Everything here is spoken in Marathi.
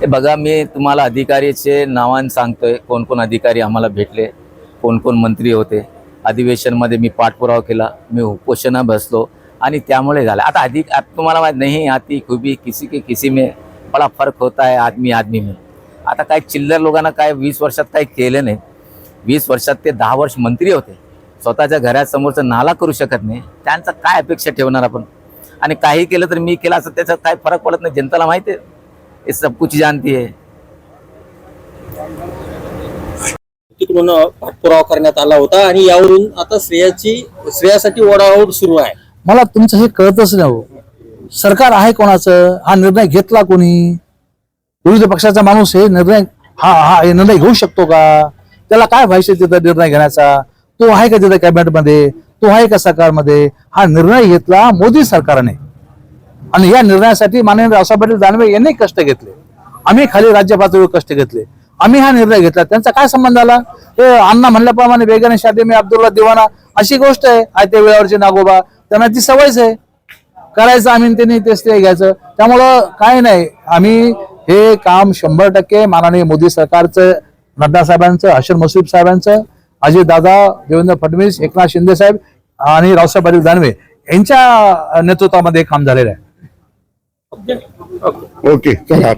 हे बघा मी तुम्हाला अधिकारीचे नावान सांगतोय. कोण कोण अधिकारी आम्हाला भेटले कोण कोण मंत्री होते. अधिवेशनमध्ये मी पाठपुरावा केला मी उपोषणा बसलो आणि त्यामुळे झालं. आता अधिक आता तुम्हाला माहीत नाही आती खुबी किसी के किसी में बडा फरक होता है आदमी आदमी में. आता काय चिल्लर लोकांना काय वीस वर्षात काही केलं नाही. वीस वर्षात ते दहा वर्ष मंत्री होते. स्वतःच्या घरासमोरचा नाला करू शकत नाही. त्यांचा काय अपेक्षा ठेवणार आपण? आणि काही केलं तर मी केलं असं त्याचा काय फरक पडत नाही. जनताला माहिती आहे. हे सब कुछ जानती है। तिकडून पाठपुरावा करण्यात आला होता आणि यावरून आता श्रेयाची श्रेयासाठी ओढाओढ सुरू आहे. मला तुमचं हे कळतच नाही हो. सरकार आहे कोणाचं? हा निर्णय घेतला कोणी? विरोधी पक्षाचा माणूस हे निर्णय हा हा हे निर्णय घेऊ शकतो का? त्याला काय व्हायचं तिथं निर्णय घेण्याचा? तो आहे का तिथं कॅबिनेटमध्ये तो आहे का सरकारमध्ये? हा निर्णय घेतला मोदी सरकारने. आणि या निर्णयासाठी माननीय रावसाहेब पाटील दानवे यांनी कष्ट घेतले. आम्ही खाली राज्य पातळीवर कष्ट घेतले. आम्ही हा निर्णय घेतला. त्यांचा काय संबंध आला? हे अण्णा म्हणल्याप्रमाणे बेगाने शादी मी अब्दुल्ला दिवाना अशी गोष्ट आहे. आयत्या वेळावरचे नागोबा. त्यांना ती सवयच आहे. करायचं आम्ही त्यांनी तेच ते घ्यायचं. त्यामुळं काय नाही. आम्ही हे काम शंभर टक्के माननीय मोदी सरकारचं नड्डा साहेबांचं हर्षद मसूद साहेबांचं अजित दादा देवेंद्र फडणवीस एकनाथ शिंदे साहेब आणि रावसाहेब पाटील दानवे यांच्या नेतृत्वामध्ये काम झालेलं आहे. ओके. चला.